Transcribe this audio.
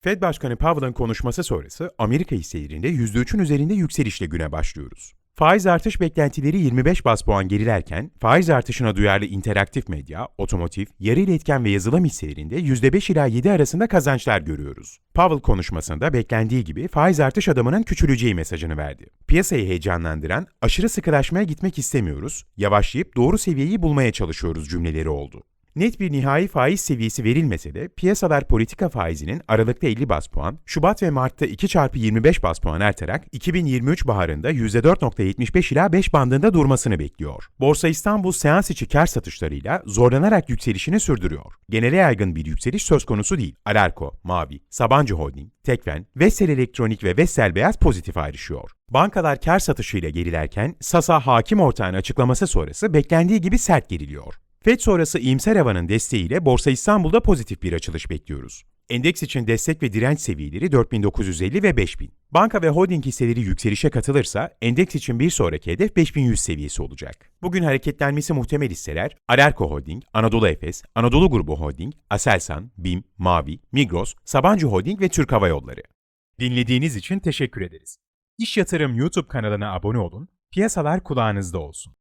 Fed Başkanı Powell'ın konuşması sonrası Amerika hisselerinde %3'ün üzerinde yükselişle güne başlıyoruz. Faiz artış beklentileri 25 bas puan gerilerken, faiz artışına duyarlı interaktif medya, otomotiv, yarı iletken ve yazılım hisselerinde %5 ila 7 arasında kazançlar görüyoruz. Powell konuşmasında beklendiği gibi faiz artış adımının küçüleceği mesajını verdi. Piyasayı heyecanlandıran, aşırı sıkılaşmaya gitmek istemiyoruz, yavaşlayıp doğru seviyeyi bulmaya çalışıyoruz cümleleri oldu. Net bir nihai faiz seviyesi verilmese de piyasalar politika faizinin Aralık'ta 50 bas puan, Şubat ve Mart'ta 2 çarpı 25 bas puan artarak 2023 baharında %4.75 ila 5 bandında durmasını bekliyor. Borsa İstanbul seans içi kar satışlarıyla zorlanarak yükselişini sürdürüyor. Genele yaygın bir yükseliş söz konusu değil. Alarko, Mavi, Sabancı Holding, Tekfen, Vestel Elektronik ve Vestel Beyaz pozitif ayrışıyor. Bankalar kar satışıyla gerilerken Sasa hakim ortağının açıklaması sonrası beklendiği gibi sert geriliyor. FED sonrası iyimser havanın desteğiyle Borsa İstanbul'da pozitif bir açılış bekliyoruz. Endeks için destek ve direnç seviyeleri 4950 ve 5000. Banka ve holding hisseleri yükselişe katılırsa endeks için bir sonraki hedef 5100 seviyesi olacak. Bugün hareketlenmesi muhtemel hisseler Alarko Holding, Anadolu Efes, Anadolu Grubu Holding, Aselsan, BİM, Mavi, Migros, Sabancı Holding ve Türk Hava Yolları. Dinlediğiniz için teşekkür ederiz. İş Yatırım YouTube kanalına abone olun, piyasalar kulağınızda olsun.